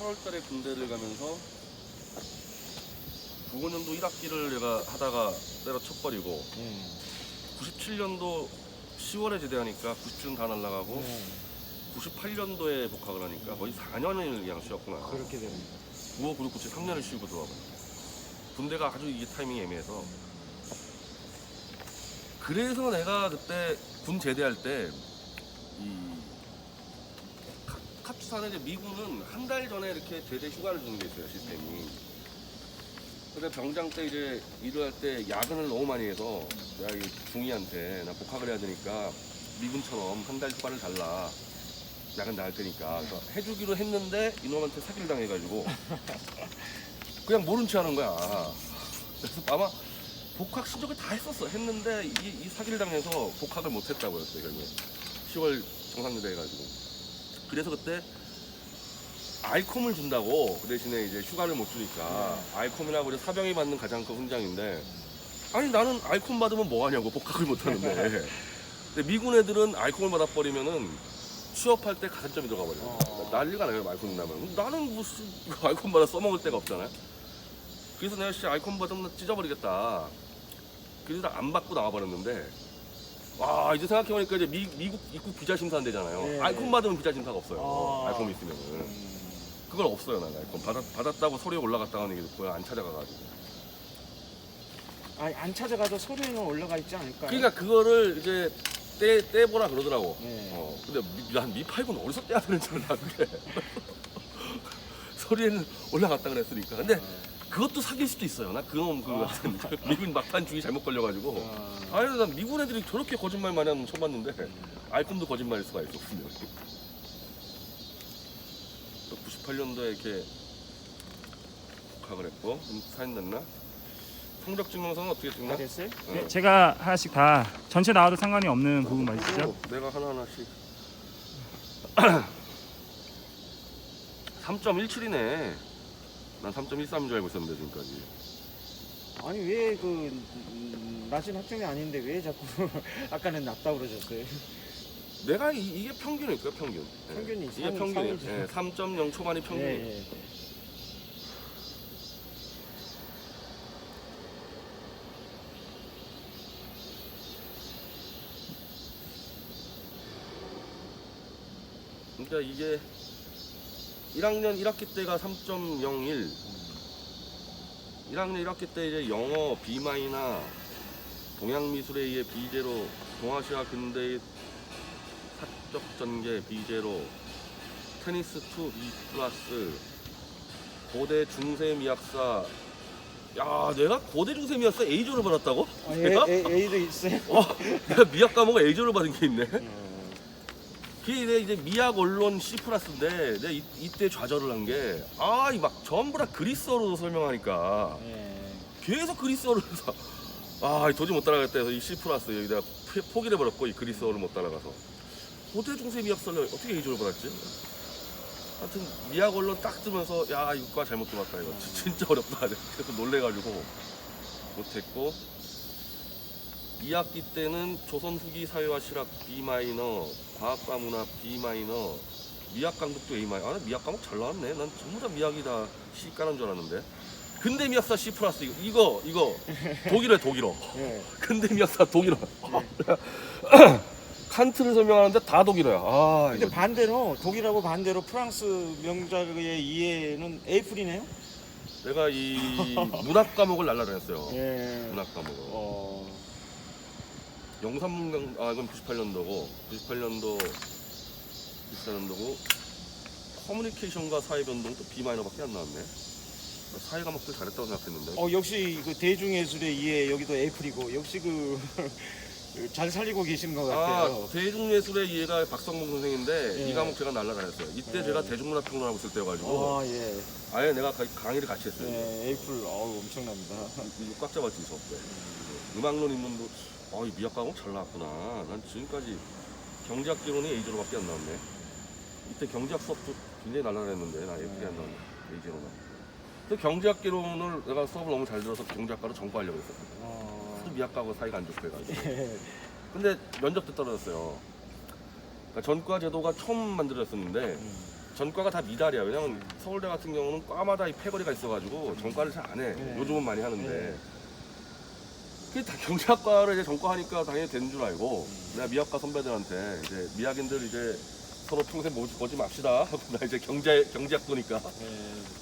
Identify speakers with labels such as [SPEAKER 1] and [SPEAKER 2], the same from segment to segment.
[SPEAKER 1] 8월달에 군대를 가면서 95년도 1학기를 내가 하다가 때려쳐버리고
[SPEAKER 2] 예.
[SPEAKER 1] 97년도 10월에 제대하니까 97년 다 날라가고
[SPEAKER 2] 예.
[SPEAKER 1] 98년도에 복학을 하니까 거의 4년을 그냥 쉬었구나.
[SPEAKER 2] 그렇게 됩니다.
[SPEAKER 1] 95, 96, 97, 3년을 쉬고 들어와버려. 군대가 아주 이게 타이밍이 애매해서. 그래서 내가 그때 군 제대할 때, 이, 카- 카투사는 이제 미군은 한 달 전에 이렇게 제대 휴가를 주는 게 있어요, 시스템이. 근데 병장 때 이제 일을 할 때 야근을 너무 많이 해서 내가 이 중이한테 나 복학을 해야 되니까 미군처럼 한 달 휴가를 달라. 야근 나갈 테니까. 그래서 해주기로 했는데 이놈한테 사기를 당해가지고 그냥 모른 체 하는 거야. 그래서 아마 복학 신청을 다 했었어. 했는데 이, 이 사기를 당해서 복학을 못 했다고 했어요, 결국에. 10월 정상제대 해가지고. 그래서 그때 아이콤을 준다고 그 대신에 이제 휴가를 못 주니까 아이콤이라고 우리 사병이 받는 가장 큰 훈장인데 아니 나는 아이콤 받으면 뭐 하냐고 복학을 못 하는데 근데 미군 애들은 아이콤을 받아버리면은 취업할 때 가산점이 들어가 버려.
[SPEAKER 2] 어.
[SPEAKER 1] 난리가 나요 아이콘 나면. 나는 무슨 아이콘 받아 써먹을 데가 없잖아요. 그래서 내가 씨 아이콘 받으면 찢어버리겠다. 그래서 안 받고 나와버렸는데 와 이제 생각해보니까 이제 미, 미국 입국 비자 심사한대잖아요.
[SPEAKER 2] 예.
[SPEAKER 1] 아이콘 받으면 비자 심사가 없어요.
[SPEAKER 2] 아.
[SPEAKER 1] 아이콘 있으면은
[SPEAKER 2] 음.
[SPEAKER 1] 그걸 없어요 난 아이콘 받았, 받았다고 서류에 올라갔다고 하는 얘기 듣고 안 찾아가가지고.
[SPEAKER 2] 아니 안 찾아가도 서류에는 올라가 있지 않을까요?
[SPEAKER 1] 그러니까 그거를 이제 떼 떼보라 그러더라고.
[SPEAKER 2] 예.
[SPEAKER 1] 어, 근데 미, 난 미파이브는 어디서 떼야 되는 줄 알아, 그래. 서류에는 올라갔다 그랬으니까. 근데
[SPEAKER 2] 어.
[SPEAKER 1] 그것도 사귈 수도 있어요. 나 그놈 그
[SPEAKER 2] 아.
[SPEAKER 1] 같은 미군 막판 중이 잘못 걸려가지고.
[SPEAKER 2] 어.
[SPEAKER 1] 아니, 난 미군 애들이 저렇게 거짓말 많이 하는 거 처음 봤는데, 아이콘도 거짓말일 수가 있어, 분명히. 98년도에 이렇게 복학을 했고, 음, 사인 났나? 성적 증명서는 어떻게?
[SPEAKER 2] 다 됐어요?
[SPEAKER 1] 어.
[SPEAKER 3] 네, 제가 하나씩 다 전체 나와도 상관이 없는 부분 맞으시죠?
[SPEAKER 1] 어, 내가 하나하나씩 3.17이네 난 3.13인 줄 알고 있었는데 지금까지
[SPEAKER 2] 아니 왜 그 낮은 학점이 아닌데 왜 자꾸 아까는 낮다 그러셨어요?
[SPEAKER 1] 내가 이, 게 거야 평균 예.
[SPEAKER 2] 평균이
[SPEAKER 1] 이게
[SPEAKER 2] 상-
[SPEAKER 1] 평균이에요. 예, 3.0 초반이 평균이
[SPEAKER 2] 예, 예.
[SPEAKER 1] 그러니까 이게 1학년 1학기 때가 3.01 1학년 1학기 때 이제 영어 B마이나 동양미술에 의해 B제로 동아시아 근대의 사적 전개 B제로 테니스 2 B 플러스 고대 중세 미학사 야 내가 고대 중세 미학사 A조를 받았다고?
[SPEAKER 2] 아,
[SPEAKER 1] 내가?
[SPEAKER 2] 예, 예, A도 있어요.
[SPEAKER 1] 어, 내가 미학 과목을 A조를 받은 게 있네
[SPEAKER 2] 어.
[SPEAKER 1] 그게 이제- 이제 미학 언론 C 플러스인데 내가 이, 이때 좌절을 한 게 아 이 막 전부 다 그리스어로 설명하니까.
[SPEAKER 2] 예.
[SPEAKER 1] 계속 그리스어를 해서. 아 도저히 못 따라가겠다 해서 이 C 플러스 여기다가 포- 포기를 해버렸고 이 그리스어를 못 따라가서. 고대 중세 미학설을 어떻게 A조를 받았지? 하여튼 미학 언론 딱 뜨면서 야 이과 잘못 들어왔다 이거. 진- 진짜 어렵다. 그래서 놀래가지고 못했고 2학기 때는 조선 후기 사회와 실학 B 마이너, 과학과 문학 B 마이너, 미학 강독도 A 마이너. 아, 나 미학 과목 잘 나왔네. 난 전부 다 미학이 다 C 까는 줄 알았는데. 근대 미학사 C 플러스 이거 이거 이거 독일어 독일어.
[SPEAKER 2] 예.
[SPEAKER 1] 근대 미학사 독일어. 칸트를 설명하는데 다 독일어야. 아
[SPEAKER 2] 근데
[SPEAKER 1] 이거
[SPEAKER 2] 반대로 독일하고 반대로 프랑스 명작의 이해는 A풀이네요.
[SPEAKER 1] 내가 이 문학 과목을 날라 다녔어요.
[SPEAKER 2] 예.
[SPEAKER 1] 문학 과목을.
[SPEAKER 2] 어.
[SPEAKER 1] 영산문강 아 이건 98년도고 98년도 94년도고 커뮤니케이션과 사회 변동 또 B 마이너밖에 안 나왔네. 사회 과목들 잘했다고 생각했는데.
[SPEAKER 2] 어 역시 그 대중예술의 이해 여기도 A풀이고 역시 그 잘 살리고 계시는 것 같아요.
[SPEAKER 1] 아 대중예술의 이해가 박성봉 선생인데
[SPEAKER 2] 예.
[SPEAKER 1] 이 과목 제가 날라다녔어요. 이때
[SPEAKER 2] 예.
[SPEAKER 1] 제가 대중문화평론하고 있을 때여가지고
[SPEAKER 2] 아 예.
[SPEAKER 1] 아예 내가 가- 강의를 같이 했어요.
[SPEAKER 2] 예, A풀 어우 엄청납니다.
[SPEAKER 1] 이거 꽉 잡았지 이 수업 때. 음악론 입문도 어이 미학 과목 잘 나왔구나. 난 지금까지 경제학 기론이 A제로밖에 안 나왔네. 이때 경제학 수업도 굉장히 날라다녔는데 나 F가 안 나왔네. A제로만. 근데 경제학 기론을 내가 수업을 너무 잘 들어서 경제학과로 전과하려고 했었거든.
[SPEAKER 2] 어.
[SPEAKER 1] 미학과하고 사이가 안 좋고 해가지고.
[SPEAKER 2] 예.
[SPEAKER 1] 근데 면접 때 떨어졌어요. 그러니까 전과 제도가 처음 만들어졌었는데
[SPEAKER 2] 음.
[SPEAKER 1] 전과가 다 미달이야. 왜냐면 서울대 같은 경우는 과마다 이 패거리가 있어가지고 전과를 잘 안 해.
[SPEAKER 2] 네.
[SPEAKER 1] 요즘은 많이 하는데.
[SPEAKER 2] 네.
[SPEAKER 1] 그게 다 경제학과를 이제 전과하니까 당연히 되는 줄 알고 내가 미학과 선배들한테 이제 미학인들 이제 서로 평생 뭐, 보지 맙시다 하고 나 이제 경제 경제학 보니까
[SPEAKER 2] 네.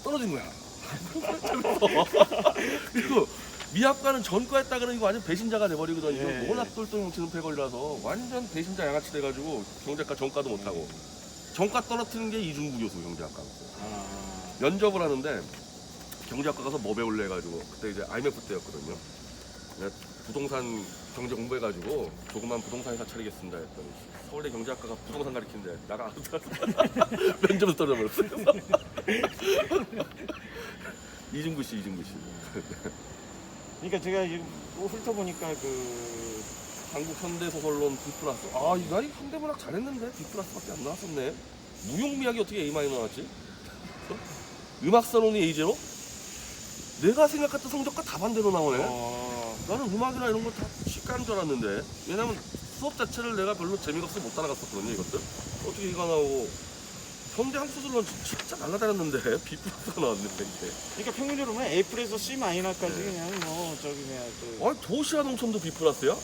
[SPEAKER 1] 떨어진 거야. 그리고 미학과는 전과했다 그러니까 완전 배신자가 돼버리거든. 이거
[SPEAKER 2] 예.
[SPEAKER 1] 워낙 똘똘 뭉치는 패거리라서 완전 배신자 양아치 돼가지고 경제학과 전과도 못하고 전과 떨어뜨리는 게 이중구 교수 경제학과.
[SPEAKER 2] 아,
[SPEAKER 1] 면접을 하는데 경제학과 가서 뭐 배울래 해가지고 그때 이제 IMF 때였거든요. 내가 부동산 경제 공부해가지고 조그만 부동산 회사 차리겠습니다 했더니 서울대 경제학과가 부동산 가리키는데 나가 면접을 떨어버렸어요. 이중구 씨, 이중구 씨.
[SPEAKER 2] 그러니까 제가 지금 훑어보니까 그
[SPEAKER 1] 한국 현대 소설론 B 플러스. 아, 나이 현대 문학 잘했는데 B 플러스밖에 안 나왔었네. 무용미학이 어떻게 A 마이너 나왔지? 음악사론이 A제로? 내가 생각했던 성적과 다 반대로 나오네.
[SPEAKER 2] 어,
[SPEAKER 1] 나는 음악이나 이런 거다 쉽게 줄 알았는데 왜냐면 수업 자체를 내가 별로 재미가 없어서 못 따라갔었거든요 이것들. 어떻게 이거 나오고. 현대 한국 소설론 진짜 날라다녔는데 B 플러스가 나왔는데 이게.
[SPEAKER 2] 그러니까 평균적으로 보면 A 플에서 C 마이너까지
[SPEAKER 1] 네.
[SPEAKER 2] 그냥 뭐 저기 뭐야 그
[SPEAKER 1] 아니 도시와 농촌도 B 플러스야?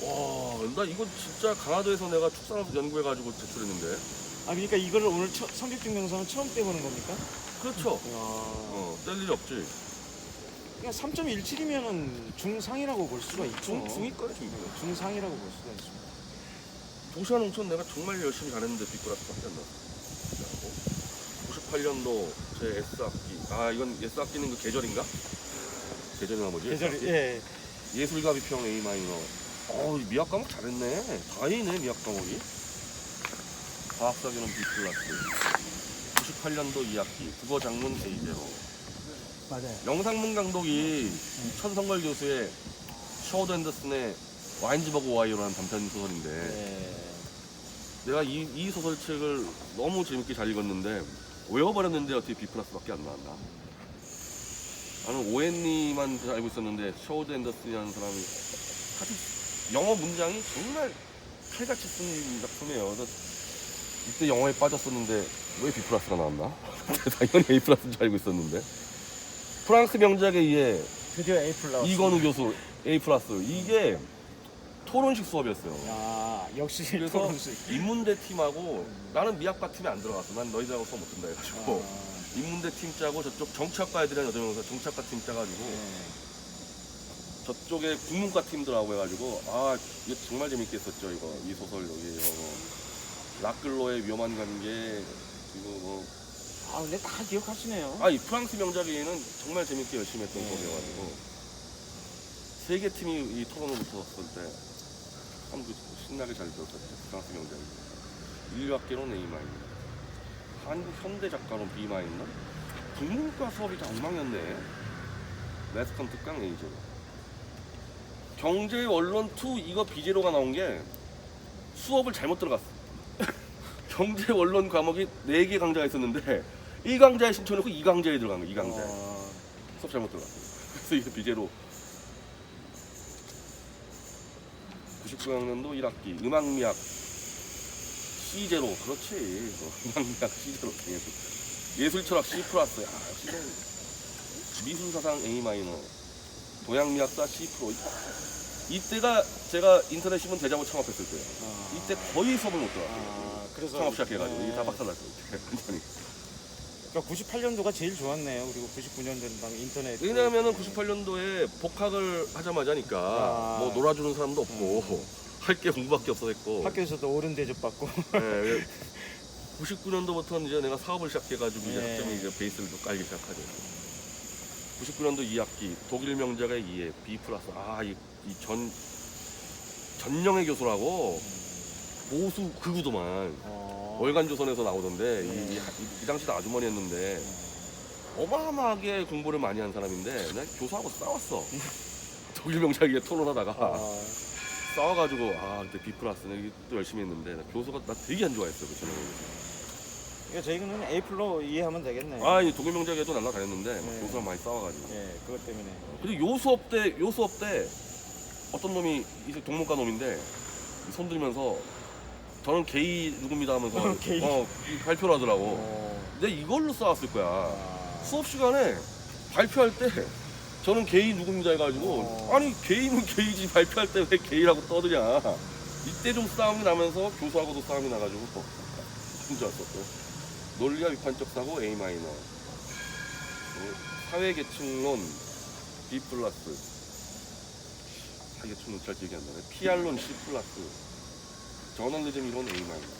[SPEAKER 1] 와나 이거 진짜 강화도에서 내가 축산업 연구해가지고 제출했는데.
[SPEAKER 2] 아 그러니까 이거를 오늘 처, 성적 증명서는 처음 떼보는 겁니까?
[SPEAKER 1] 그렇죠.
[SPEAKER 2] 야,
[SPEAKER 1] 어, 뗄 일이 없지
[SPEAKER 2] 그러니까 3.17이면은 중상이라고 볼 수가 있죠.
[SPEAKER 1] 중, 거야 중이
[SPEAKER 2] 중상이라고 볼 수가 있습니다.
[SPEAKER 1] 도시와 농촌 내가 정말 열심히 잘했는데 B 플러스밖에 안 나왔어 98년도 제 S학기 아 이건 S학기는 그 계절인가? 계절이나 뭐지?
[SPEAKER 2] 계절이 예.
[SPEAKER 1] 예술가 비평 A 마이너. 어, 미학 과목 잘했네. 다행이네 미학 과목이. 과학사기는 B 플러스. 98년도 2학기 국어 장문 A 제로.
[SPEAKER 2] 맞아요.
[SPEAKER 1] 영상문 감독이 천성걸 교수의 셔드 앤더슨의 와인즈버그 오하이오라는 단편 소설인데
[SPEAKER 2] 예.
[SPEAKER 1] 내가 이, 이 소설책을 너무 재밌게 잘 읽었는데 외워버렸는데 어떻게 B 플러스밖에 안 나왔나? 나는 오웬니만 알고 있었는데 셔드 앤더슨이라는 사람이 사실 영어 문장이 정말 칼같이 쓴 작품이에요. 그래서 이때 영어에 빠졌었는데 왜 B 플러스가 나왔나? 당연히 A 플러스인 줄 알고 있었는데 프랑스 명작에 의해
[SPEAKER 2] 드디어 A 플 나왔어요.
[SPEAKER 1] 이건우 교수 A 플러스 이게 토론식 수업이었어요.
[SPEAKER 2] 야 역시
[SPEAKER 1] 그래서
[SPEAKER 2] 토론식.
[SPEAKER 1] 인문대 팀하고 나는 미학과 팀에 안 들어갔어. 난 너희들하고 수업 못 든다 해가지고
[SPEAKER 2] 아,
[SPEAKER 1] 인문대 팀 짜고 저쪽 정치학과 애들이랑 여덟 명이서 정치학과 팀 짜가지고
[SPEAKER 2] 예.
[SPEAKER 1] 저쪽에 국문과 팀들하고 해가지고 아 이거 정말 재밌게 했었죠 이거 이 소설 여기 이거 뭐 라클로의 위험한 관계 그리고 뭐
[SPEAKER 2] 아 근데 다 기억하시네요.
[SPEAKER 1] 아 이 프랑스 명작에는 정말 재밌게 열심히 했던
[SPEAKER 2] 네.
[SPEAKER 1] 수업이어가지고. 세 개 팀이 이 토론을 붙었을 때참 그 신나게 잘 들었었죠 프랑스 명작이. 인류학계론 A 마이너 한국 현대 작가론 B 마이너 국문과 수업이 다 엉망이었네. 레스컨 특강 A 제로. 경제 원론 2 이거 B 제로가 나온 게 수업을 잘못 들어갔어. 경제 원론 과목이 4개 강좌가 있었는데 1강좌에 신청해놓고 2강좌에 들어간 거야 2강좌에.
[SPEAKER 2] 어,
[SPEAKER 1] 수업 잘못 들어갔어. 그래서 이게 비제로. 99학년도 1학기 음악미학 C제로. 그렇지. 어, 음악미학 C제로 예술 예술철학 C 플러스. 야 C는 미술사상 A 마이너. 동양미학사 C 프로. 이때가 제가 인터넷 신문 대자보 창업했을 때예요.
[SPEAKER 2] 아,
[SPEAKER 1] 이때 거의 수업을 못 들어갔어요.
[SPEAKER 2] 아, 그래서
[SPEAKER 1] 창업 시작해가지고. 이게 다
[SPEAKER 2] 예.
[SPEAKER 1] 박살났어요. 완전히
[SPEAKER 2] 그러니까 98년도가 제일 좋았네요. 그리고 99년도는 방 인터넷.
[SPEAKER 1] 왜냐하면은 98년도에 복학을 하자마자니까
[SPEAKER 2] 아.
[SPEAKER 1] 뭐 놀아주는 사람도 없고 할 게 공부밖에 없어 했고
[SPEAKER 2] 학교에서도 어른 대접 받고.
[SPEAKER 1] 예, 99년도부터는 이제 내가 사업을 시작해가지고 이제
[SPEAKER 2] 예.
[SPEAKER 1] 학점이 이제 베이스를 좀 깔기 시작하죠. 99년도 2학기 독일 명작의 2회 B 플러스 아이전 전영애 교수라고 모수 극우도만
[SPEAKER 2] 어.
[SPEAKER 1] 월간 조선에서 나오던데 이,
[SPEAKER 2] 네.
[SPEAKER 1] 이, 이 당시도 아주머니였는데 어마어마하게 공부를 많이 한 사람인데 내가 교수하고 싸웠어. 독일 명작에 토론하다가
[SPEAKER 2] 아,
[SPEAKER 1] 싸워가지고 아 그때 B 플러스는 이게 또 열심히 했는데 나 교수가 나 되게 안 좋아했어 그 전에.
[SPEAKER 2] 그러니까 저희는 A 플로 이해하면 되겠네요.
[SPEAKER 1] 아이 독일 명작에도 날라다녔는데 막
[SPEAKER 2] 네.
[SPEAKER 1] 교수랑 많이 싸워가지고.
[SPEAKER 2] 예, 그것 때문에.
[SPEAKER 1] 근데 요 수업 때 요 수업 때 어떤 놈이 이제 동문과 놈인데 손 들면서 저는 게이 누굽니다 하면서
[SPEAKER 2] 게이.
[SPEAKER 1] 어, 이 발표를 하더라고.
[SPEAKER 2] 어.
[SPEAKER 1] 근데 이걸로 싸웠을 거야.
[SPEAKER 2] 아.
[SPEAKER 1] 수업 시간에 발표할 때 저는 게이 누굽니다 해가지고
[SPEAKER 2] 어.
[SPEAKER 1] 아니 게이는 게이지 발표할 때 왜 게이라고 떠드냐. 이때 좀 싸움이 나면서 교수하고도 싸움이 나가지고 힘 좋았었고 논리와 비판적 사고 A 마이너 그리고 사회계층론 B 플러스 사회계층론 잘 기억이 안 나네 PR론 C 플러스 저널리즘 이론 A 마이너